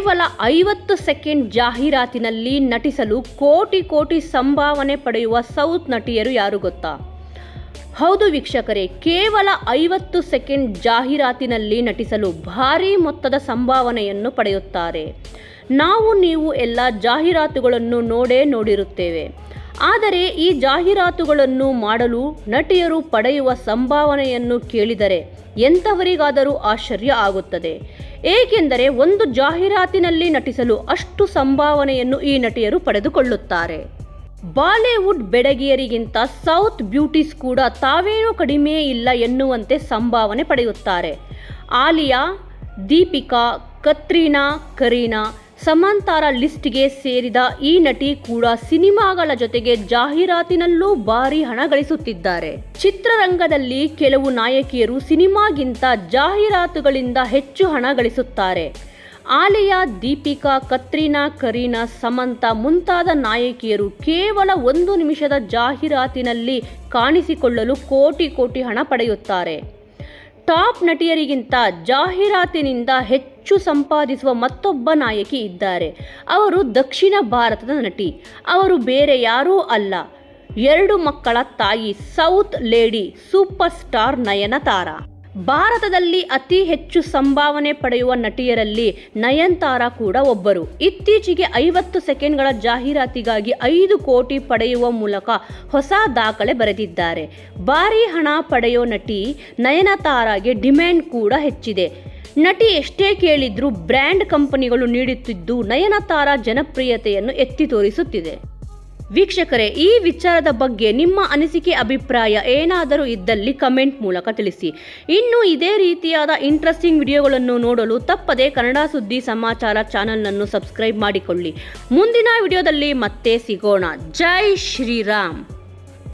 ಕೇವಲ ಐವತ್ತು ಸೆಕೆಂಡ್ ಜಾಹೀರಾತಿನಲ್ಲಿ ನಟಿಸಲು ಕೋಟಿ ಕೋಟಿ ಸಂಭಾವನೆ ಪಡೆಯುವ ಸೌತ್ ನಟಿಯರು ಯಾರು ಗೊತ್ತಾ? ಹೌದು ವೀಕ್ಷಕರೇ, ಕೇವಲ ಐವತ್ತು ಸೆಕೆಂಡ್ ಜಾಹೀರಾತಿನಲ್ಲಿ ನಟಿಸಲು ಭಾರೀ ಮೊತ್ತದ ಸಂಭಾವನೆಯನ್ನು ಪಡೆಯುತ್ತಾರೆ. ನಾವು ನೀವು ಎಲ್ಲ ಜಾಹೀರಾತುಗಳನ್ನು ನೋಡೇ ನೋಡಿರುತ್ತೇವೆ. ಆದರೆ ಈ ಜಾಹೀರಾತುಗಳನ್ನು ಮಾಡಲು ನಟಿಯರು ಪಡೆಯುವ ಸಂಭಾವನೆಯನ್ನು ಕೇಳಿದರೆ ಎಂಥವರಿಗಾದರೂ ಆಶ್ಚರ್ಯ ಆಗುತ್ತದೆ. ಏಕೆಂದರೆ ಒಂದು ಜಾಹೀರಾತಿನಲ್ಲಿ ನಟಿಸಲು ಅಷ್ಟು ಸಂಭಾವನೆಯನ್ನು ಈ ನಟಿಯರು ಪಡೆದುಕೊಳ್ಳುತ್ತಾರೆ. ಬಾಲಿವುಡ್ ಬೆಡಗಿಯರಿಗಿಂತ ಸೌತ್ ಬ್ಯೂಟೀಸ್ ಕೂಡ ತಾವೇನೂ ಕಡಿಮೆ ಇಲ್ಲ ಎನ್ನುವಂತೆ ಸಂಭಾವನೆ ಪಡೆಯುತ್ತಾರೆ. ಆಲಿಯಾ, ದೀಪಿಕಾ, ಕತ್ರೀನಾ, ಕರೀನಾ ಸಮಂತಾರ ಲಿಸ್ಟ್ಗೆ ಸೇರಿದ ಈ ನಟಿ ಕೂಡ ಸಿನಿಮಾಗಳ ಜೊತೆಗೆ ಜಾಹೀರಾತಿನಲ್ಲೂ ಭಾರಿ ಹಣ ಗಳಿಸುತ್ತಿದ್ದಾರೆ. ಚಿತ್ರರಂಗದಲ್ಲಿ ಕೆಲವು ನಾಯಕಿಯರು ಸಿನಿಮಾಗಿಂತ ಜಾಹೀರಾತುಗಳಿಂದ ಹೆಚ್ಚು ಹಣ ಗಳಿಸುತ್ತಾರೆ. ಆಲಿಯಾ, ದೀಪಿಕಾ, ಕತ್ರಿನಾ, ಕರೀನಾ, ಸಮಂತ ಮುಂತಾದ ನಾಯಕಿಯರು ಕೇವಲ ಒಂದು ನಿಮಿಷದ ಜಾಹೀರಾತಿನಲ್ಲಿ ಕಾಣಿಸಿಕೊಳ್ಳಲು ಕೋಟಿ ಕೋಟಿ ಹಣ ಪಡೆಯುತ್ತಾರೆ. ಟಾಪ್ ನಟಿಯರಿಗಿಂತ ಜಾಹೀರಾತಿನಿಂದ ಹೆಚ್ಚು ಸಂಪಾದಿಸುವ ಮತ್ತೊಬ್ಬ ನಾಯಕಿ ಇದ್ದಾರೆ. ಅವರು ದಕ್ಷಿಣ ಭಾರತದ ನಟಿ. ಅವರು ಬೇರೆ ಯಾರೂ ಅಲ್ಲ. ಎರಡು ಮಕ್ಕಳ ತಾಯಿ south lady super star Nayanthara ಭಾರತದಲ್ಲಿ ಅತಿ ಹೆಚ್ಚು ಸಂಭಾವನೆ ಪಡೆಯುವ ನಟಿಯರಲ್ಲಿ ನಯನ್ತಾರ ಕೂಡ ಒಬ್ಬರು. ಇತ್ತೀಚೆಗೆ ಐವತ್ತು ಸೆಕೆಂಡ್ಗಳ ಜಾಹೀರಾತಿಗಾಗಿ ಐದು ಕೋಟಿ ಪಡೆಯುವ ಮೂಲಕ ಹೊಸ ದಾಖಲೆ ಬರೆದಿದ್ದಾರೆ. ಭಾರಿ ಹಣ ಪಡೆಯೋ ನಟಿ ನಯನತಾರಾಗೆ ಡಿಮ್ಯಾಂಡ್ ಕೂಡ ಹೆಚ್ಚಿದೆ. ನಟಿ ಎಷ್ಟೇ ಕೇಳಿದ್ರೂ ಬ್ರ್ಯಾಂಡ್ ಕಂಪನಿಗಳು ನೀಡುತ್ತಿದ್ದು ನಯನತಾರ ಜನಪ್ರಿಯತೆಯನ್ನು ಎತ್ತಿ ತೋರಿಸುತ್ತಿದೆ. ವೀಕ್ಷಕರೇ, ಈ ವಿಚಾರದ ಬಗ್ಗೆ ನಿಮ್ಮ ಅನಿಸಿಕೆ, ಅಭಿಪ್ರಾಯ ಏನಾದರೂ ಇದ್ದಲ್ಲಿ ಕಮೆಂಟ್ ಮೂಲಕ ತಿಳಿಸಿ. ಇನ್ನು ಇದೇ ರೀತಿಯಾದ ಇಂಟ್ರೆಸ್ಟಿಂಗ್ ವಿಡಿಯೋಗಳನ್ನು ನೋಡಲು ತಪ್ಪದೆ ಕನ್ನಡ ಸುದ್ದಿ ಸಮಾಚಾರ ಚಾನಲ್ನನ್ನು ಸಬ್ಸ್ಕ್ರೈಬ್ ಮಾಡಿಕೊಳ್ಳಿ. ಮುಂದಿನ ವಿಡಿಯೋದಲ್ಲಿ ಮತ್ತೆ ಸಿಗೋಣ. ಜೈ ಶ್ರೀರಾಮ್.